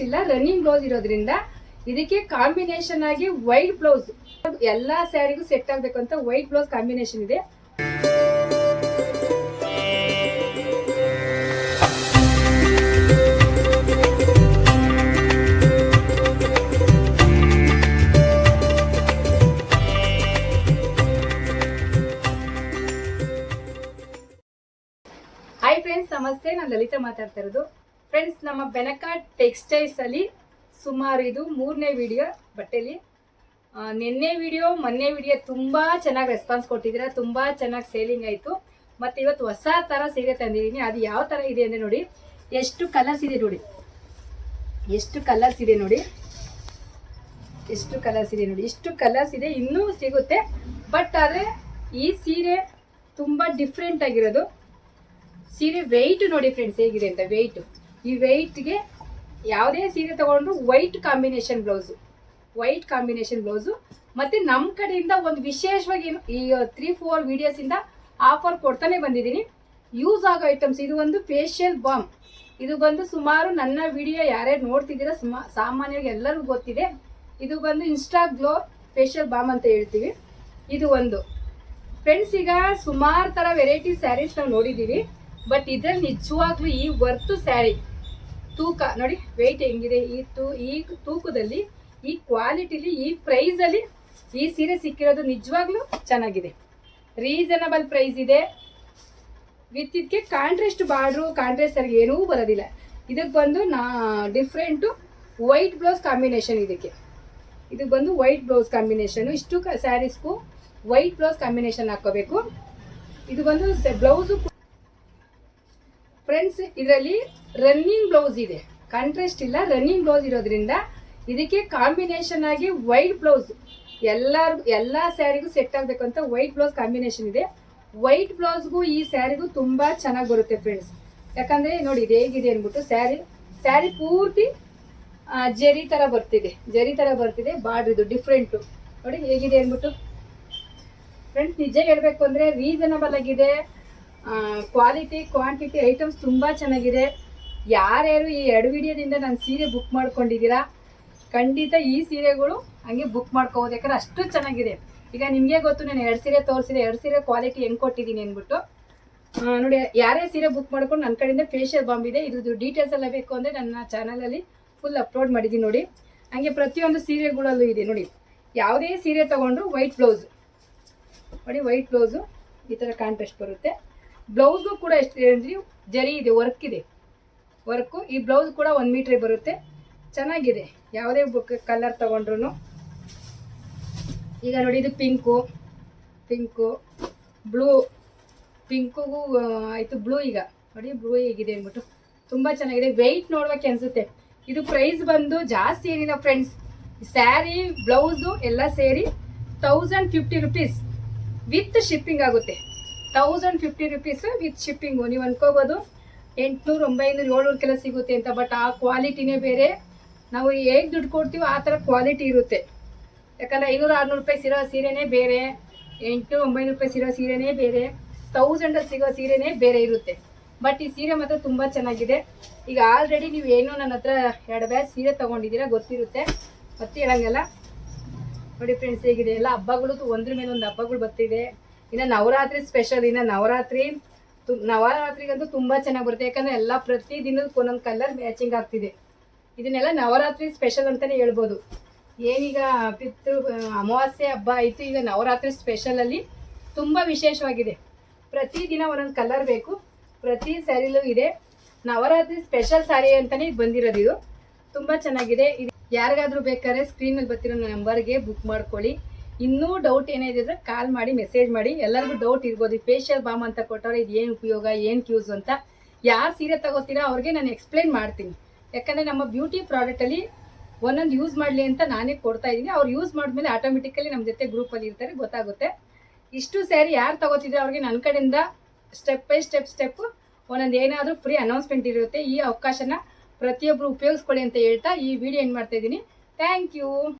ಇಲ್ಲ running blouse ಇರೋದ್ರಿಂದ ಇದಕ್ಕೆ ಕಾಂಬಿನೇಷನ್ ಆಗಿ ವೈಟ್ ಬ್ಲೌಸ್ ಎಲ್ಲಾ ಸ್ಯಾರಿಗೂ ಸೆಟ್ ಆಗ್ಬೇಕು ಅಂತ ವೈಟ್ ಬ್ಲೌಸ್ ಕಾಂಬಿನೇಷನ್ ಇದೆ. ಹಾಯ್ ಫ್ರೆಂಡ್ಸ್ ನಮಸ್ತೆ. ನಾನು ಲಲಿತಾ ಮಾತಾಡ್ತಾ ಇರೋದು. ಫ್ರೆಂಡ್ಸ್ ನಮ್ಮ ಬೆನಕ ಟೆಕ್ಸ್ಟೈಲ್ಸ್ ಅಲ್ಲಿ ಸುಮಾರು ಇದು ಮೂರನೇ ವಿಡಿಯೋ ಬಟ್ಟೆಲಿ. ನಿನ್ನೆ ವಿಡಿಯೋ ಮೊನ್ನೆ ವಿಡಿಯೋ ತುಂಬಾ ಚೆನ್ನಾಗಿ ರೆಸ್ಪಾನ್ಸ್ ಕೊಟ್ಟಿದ್ದೀರಾ, ತುಂಬಾ ಚೆನ್ನಾಗಿ ಸೇಲಿಂಗ್ ಆಯ್ತು. ಮತ್ತೆ ಇವತ್ತು ಹೊಸ ತರ ಸೀರೆ ತಂದಿದ್ದೀನಿ. ಅದು ಯಾವ ತರ ಇದೆ ಅಂದ್ರೆ ನೋಡಿ, ಎಷ್ಟು ಕಲರ್ಸ್ ಇದೆ ನೋಡಿ. ಎಷ್ಟು ಕಲರ್ಸ್ ಇದೆ ನೋಡಿ. ಎಷ್ಟು ಕಲರ್ಸ್ ಇದೆ ನೋಡಿ. ಇಷ್ಟು ಕಲರ್ಸ್ ಇದೆ, ಇನ್ನೂ ಸಿಗುತ್ತೆ. ಬಟ್ ಆದರೆ ಈ ಸೀರೆ ತುಂಬಾ ಡಿಫ್ರೆಂಟ್ ಆಗಿರೋದು. ಸೀರೆ ವೆಯ್ಟ್ ನೋಡಿ ಫ್ರೆಂಡ್ಸ್ ಹೇಗಿದೆ ಅಂತ ವೆಯ್ಟ್ ಈ ವೆಯ್ಟ್ಗೆ ಯಾವುದೇ ಸೀರೆ ತಗೊಂಡ್ರು white combination blouse white combination blouse ಮತ್ತೆ ನಮ್ಮ ಕಡೆಯಿಂದ ಒಂದು ವಿಶೇಷವಾಗಿ ಏನು, ಈ ತ್ರೀ ಫೋರ್ ಇಂದ ಆಫರ್ ಕೊಡ್ತಾನೆ ಬಂದಿದ್ದೀನಿ. ಯೂಸ್ ಆಗೋ ಐಟಮ್ಸ್ ಇದು ಒಂದು ಫೇಶಿಯಲ್ ಬಾಮ್ ಇದು ಬಂದು ಸುಮಾರು ನನ್ನ ವಿಡಿಯೋ ಯಾರ್ಯಾರು ನೋಡ್ತಿದ್ದೀರಾ, ಸುಮಾ, ಸಾಮಾನ್ಯವಾಗಿ ಎಲ್ಲರಿಗೂ ಗೊತ್ತಿದೆ. ಇದು ಬಂದು ಇನ್ಸ್ಟಾ ಗ್ಲೋ ಫೇಶಿಯಲ್ ಬಾಮ್ ಅಂತ ಹೇಳ್ತೀವಿ. ಇದು ಒಂದು. ಫ್ರೆಂಡ್ಸ್ ಈಗ ಸುಮಾರು ಥರ ವೆರೈಟಿ ಸ್ಯಾರೀಸ್ ನಾವು ನೋಡಿದ್ದೀವಿ ಬಟ್ ಇದರಲ್ಲಿ ನಿಜವಾಗ್ಲೂ ಈ ವರ್ತು ಸ್ಯಾರಿ ತೂಕ, ನೋಡಿ ವೆಯ್ಟ್ ಹೆಂಗಿದೆ? ಈ ತೂ, ಈ ತೂಕದಲ್ಲಿ, ಈ ಕ್ವಾಲಿಟಿಲಿ ಈ ಪ್ರೈಸ್ ಅಲ್ಲಿ ಈ ಸೀರೆ ಸಿಕ್ಕಿರೋದು ನಿಜವಾಗ್ಲೂ ಚೆನ್ನಾಗಿದೆ. ರೀಸನಬಲ್ ಪ್ರೈಸ್ ಇದೆ. ವಿತ್ ಇದಕ್ಕೆ ಕಾಂಟ್ರೆಸ್ಟ್ ಬಾರ್ಡ್ರು ಕಾಂಟ್ರೆಸ್ಟ್ ಸರಿಗೆ ಏನೂ ಬರೋದಿಲ್ಲ. ಇದಕ್ಕೆ ಬಂದು ನಾ ಡಿಫ್ರೆಂಟು ವೈಟ್ ಬ್ಲೌಸ್ ಕಾಂಬಿನೇಷನ್ ಇದಕ್ಕೆ. ಇದಕ್ಕೆ ಬಂದು ವೈಟ್ ಬ್ಲೌಸ್ ಕಾಂಬಿನೇಷನ್ ಇಷ್ಟು ಸ್ಯಾರೀಸ್ಗೂ ವೈಟ್ ಬ್ಲೌಸ್ ಕಾಂಬಿನೇಷನ್ ಹಾಕೋಬೇಕು ಇದು ಬಂದು ಬ್ಲೌಸು ಫ್ರೆಂಡ್ಸ್ ಇದರಲ್ಲಿ ರನ್ನಿಂಗ್ ಬ್ಲೌಸ್ ಇದೆ. ಕಾಂಟ್ರಾಸ್ಟ್ ಇಲ್ಲ ರನ್ನಿಂಗ್ ಬ್ಲೌಸ್ ಇರೋದ್ರಿಂದ ಇದಕ್ಕೆ ಕಾಂಬಿನೇಷನ್ ಆಗಿ ವೈಟ್ ಬ್ಲೌಸ್ ಎಲ್ಲಾರು ಎಲ್ಲ ಸ್ಯಾರಿಗೂ ಸೆಟ್ ಆಗಬೇಕು ಅಂತ ವೈಟ್ ಬ್ಲೌಸ್ ಕಾಂಬಿನೇಷನ್ ಇದೆ. ವೈಟ್ ಬ್ಲೌಸ್ಗೂ ಈ ಸ್ಯಾರಿಗೂ ತುಂಬಾ ಚೆನ್ನಾಗಿ ಬರುತ್ತೆ ಫ್ರೆಂಡ್ಸ್ ಯಾಕಂದ್ರೆ ನೋಡಿ ಇದು ಹೇಗಿದೆ ಅಂದ್ಬಿಟ್ಟು ಸ್ಯಾರಿ ಸ್ಯಾರಿ ಪೂರ್ತಿ ಜರಿ ತರ ಬರ್ತಿದೆ. ಜರಿ ತರ ಬರ್ತಿದೆ ಬಾಡ್ರಿದು ಡಿಫ್ರೆಂಟು ನೋಡಿ ಹೇಗಿದೆ ಅಂದ್ಬಿಟ್ಟು. ಫ್ರೆಂಡ್ಸ್ ನಿಜ ಹೇಳ್ಬೇಕು ಅಂದ್ರೆ ರೀಸನಬಲ್ ಆಗಿದೆ. ಕ್ವಾಲಿಟಿ ಕ್ವಾಂಟಿಟಿ ಐಟಮ್ಸ್ ತುಂಬ ಚೆನ್ನಾಗಿದೆ. ಯಾರ್ಯಾರು ಈ ಎರಡು ವಿಡಿಯೋದಿಂದ ನಾನು ಸೀರೆ ಬುಕ್ ಮಾಡ್ಕೊಂಡಿದ್ದೀರಾ, ಖಂಡಿತ ಈ ಸೀರೆಗಳು ಹಂಗೆ ಬುಕ್ ಮಾಡ್ಕೋಬೋದು. ಯಾಕಂದ್ರೆ ಅಷ್ಟು ಚೆನ್ನಾಗಿದೆ. ಈಗ ನಿಮಗೆ ಗೊತ್ತು, ನಾನು ಎರಡು ಸೀರೆ ತೋರಿಸಿದೆ. ಎರಡು ಸೀರೆ ಕ್ವಾಲಿಟಿ ಹೆಂಗೆ ಕೊಟ್ಟಿದ್ದೀನಿ ಅಂದ್ಬಿಟ್ಟು. ನೋಡಿ ಯಾರೇ ಸೀರೆ ಬುಕ್ ಮಾಡ್ಕೊಂಡು ನನ್ನ ಕಡೆಯಿಂದ ಫೇಶಿಯಲ್ ಬಾಂಬ್ ಇದೆ. ಇದ್ರದ್ದು ಡೀಟೇಲ್ಸ್ ಎಲ್ಲ ಬೇಕು ಅಂದರೆ ನನ್ನ ಚಾನಲಲ್ಲಿ ಫುಲ್ ಅಪ್ಲೋಡ್ ಮಾಡಿದ್ದೀನಿ ನೋಡಿ. ಹಂಗೆ ಪ್ರತಿಯೊಂದು ಸೀರೆಗಳಲ್ಲೂ ಇದೆ ನೋಡಿ. ಯಾವುದೇ ಸೀರೆ ತೊಗೊಂಡ್ರು ವೈಟ್ ಬ್ಲೌಸ್ ನೋಡಿ ವೈಟ್ ಬ್ಲೌಸು ಈ ಥರ ಕಾಂಟ್ರೆಸ್ಟ್ ಬರುತ್ತೆ. ಬ್ಲೌಸ್ಗೂ ಕೂಡ ಎಷ್ಟು ಅಂದರೆ ಜರಿ ಇದೆ ವರ್ಕ್ ಇದೆ. ವರ್ಕು ಈ ಬ್ಲೌಸ್ ಕೂಡ ಒಂದು ಮೀಟ್ರಿಗೆ ಬರುತ್ತೆ. ಚೆನ್ನಾಗಿದೆ. ಯಾವುದೇ ಬುಕ್ ಕಲರ್ ತಗೊಂಡ್ರು ಈಗ ನೋಡಿ, ಇದು ಪಿಂಕು ಪಿಂಕು ಬ್ಲೂ ಪಿಂಕುಗೂ ಆಯಿತು ಬ್ಲೂ ಈಗ. ನೋಡಿ ಬ್ಲೂ ಹೇಗಿದೆ ಅಂದ್ಬಿಟ್ಟು. ತುಂಬ ಚೆನ್ನಾಗಿದೆ. ವೆಯ್ಟ್ ನೋಡ್ಬೇಕು ಅನಿಸುತ್ತೆ. ಇದು ಪ್ರೈಸ್ ಬಂದು ಜಾಸ್ತಿ ಏನಿಲ್ಲ ಫ್ರೆಂಡ್ಸ್ ಸ್ಯಾರಿ ಬ್ಲೌಸು ಎಲ್ಲ ಸೇರಿ thousand fifty rupees with shipping ಆಗುತ್ತೆ. Thousand fifty rupees with shipping ನೀವು ಅನ್ಕೋಬೋದು. ಎಂಟುನೂರು ಒಂಬೈನೂರು ಏಳ್ನೂರಕ್ಕೆಲ್ಲ ಸಿಗುತ್ತೆ ಅಂತ. ಬಟ್ ಆ ಕ್ವಾಲಿಟಿನೇ ಬೇರೆ. ನಾವು ಹೇಗೆ ದುಡ್ಡು ಕೊಡ್ತೀವೋ ಆ ಥರ ಕ್ವಾಲಿಟಿ ಇರುತ್ತೆ. ಯಾಕಂದರೆ ಐನೂರು, ಆರುನೂರು ರೂಪಾಯಿ ಸಿರೋ ಸೀರೆನೇ ಬೇರೆ. ಎಂಟು ಒಂಬೈನೂರು ರೂಪಾಯಿ ಸಿರೋ ಸೀರೆನೇ ಬೇರೆ. ತೌಸಂಡಲ್ಲಿ ಸಿಗೋ ಸೀರೆನೇ ಬೇರೆ ಇರುತ್ತೆ. ಬಟ್ ಈ ಸೀರೆ ಮಾತ್ರ ತುಂಬ ಚೆನ್ನಾಗಿದೆ. ಈಗ ಆಲ್ರೆಡಿ ನೀವು ಏನು ನನ್ನ ಹತ್ರ ಎರಡು ಬ್ಯಾಚ್ ಸೀರೆ ತೊಗೊಂಡಿದ್ದೀರಾ ಗೊತ್ತಿರುತ್ತೆ. ಮತ್ತೆ ಹೇಳಂಗಲ್ಲ. ನೋಡಿ ಫ್ರೆಂಡ್ಸ್ ಹೇಗಿದೆ? ಎಲ್ಲ ಹಬ್ಬಗಳು ಒಂದ್ರ ಮೇಲೆ ಒಂದು ಹಬ್ಬಗಳು ಬರ್ತಿದೆ. ಇನ್ನು ನವರಾತ್ರಿ ಸ್ಪೆಷಲ್ ಇನ್ನು ನವರಾತ್ರಿ ತು, ನವರಾತ್ರಿಗಂತೂ ತುಂಬ ಚೆನ್ನಾಗಿ ಬರುತ್ತೆ. ಯಾಕಂದರೆ ಎಲ್ಲ ಪ್ರತಿ ದಿನದಕ್ಕೆ ಒಂದೊಂದು ಕಲರ್ ಮ್ಯಾಚಿಂಗ್ ಆಗ್ತಿದೆ. ಇದನ್ನೆಲ್ಲ ನವರಾತ್ರಿ ಸ್ಪೆಷಲ್ ಅಂತಲೇ ಹೇಳ್ಬೋದು. ಏನೀಗ ಪಿತೃ, ಅಮಾವಾಸ್ಯೆ ಹಬ್ಬ ಆಯಿತು, ಈಗ ನವರಾತ್ರಿ ಸ್ಪೆಷಲಲ್ಲಿ ತುಂಬ ವಿಶೇಷವಾಗಿದೆ. ಪ್ರತಿ ದಿನ ಒಂದೊಂದು ಕಲರ್ ಬೇಕು. ಪ್ರತಿ ಸ್ಯಾರಿಲೂ ಇದೆ. ನವರಾತ್ರಿ ಸ್ಪೆಷಲ್ ಸ್ಯಾರಿ ಅಂತಲೇ ಬಂದಿರೋದು ಇದು. ತುಂಬ ಚೆನ್ನಾಗಿದೆ. ಇದು ಯಾರಿಗಾದರೂ ಬೇಕಾದ್ರೆ ಸ್ಕ್ರೀನಲ್ಲಿ ಬರ್ತಿರೋ ನಂಬರ್ಗೆ ಬುಕ್ ಮಾಡ್ಕೊಳ್ಳಿ. ಇನ್ನೂ ಡೌಟ್ ಏನಿದ್ರೆ ಕಾಲ್ ಮಾಡಿ ಮೆಸೇಜ್ ಮಾಡಿ, ಎಲ್ಲರಿಗೂ ಡೌಟ್ ಇರ್ಬೋದು. ಈ ಫೇಶಿಯಲ್ ಬಾಮ್ ಅಂತ ಕೊಟ್ಟವ್ರೆ, ಇದು ಏನು ಉಪಯೋಗ, ಏನು ಯೂಸ್ ಅಂತ. ಯಾರು ಸೀರೆ ತಗೋತೀರಾ, ಅವ್ರಿಗೆ ನಾನು ಎಕ್ಸ್ಪ್ಲೈನ್ ಮಾಡ್ತೀನಿ. ಯಾಕಂದರೆ ನಮ್ಮ ಬ್ಯೂಟಿ ಪ್ರಾಡಕ್ಟಲ್ಲಿ ಒಂದೊಂದು ಯೂಸ್ ಮಾಡಲಿ ಅಂತ ನಾನೇ ಕೊಡ್ತಾ ಇದ್ದೀನಿ. ಅವ್ರು ಯೂಸ್ ಮಾಡಿದ್ಮೇಲೆ ಆಟೋಮೆಟಿಕಲಿ ನಮ್ಮ ಜೊತೆ ಗ್ರೂಪಲ್ಲಿ ಇರ್ತಾರೆ, ಗೊತ್ತಾಗುತ್ತೆ. ಇಷ್ಟು ಸ್ಯಾರಿ ಯಾರು ತಗೋತಿದ್ರೆ ಅವ್ರಿಗೆ ನನ್ನ ಕಡೆಯಿಂದ ಸ್ಟೆಪ್ ಬೈ ಸ್ಟೆಪ್ ಸ್ಟೆಪ್ ಒಂದೊಂದು ಏನಾದರೂ ಫ್ರೀ ಅನೌನ್ಸ್ಮೆಂಟ್ ಇರುತ್ತೆ. ಈ ಅವಕಾಶನ ಪ್ರತಿಯೊಬ್ಬರು ಉಪಯೋಗಿಸ್ಕೊಳ್ಳಿ ಅಂತ ಹೇಳ್ತಾ ಈ ವಿಡಿಯೋ ಏನು ಮಾಡ್ತಾ ಇದ್ದೀನಿ. Thank you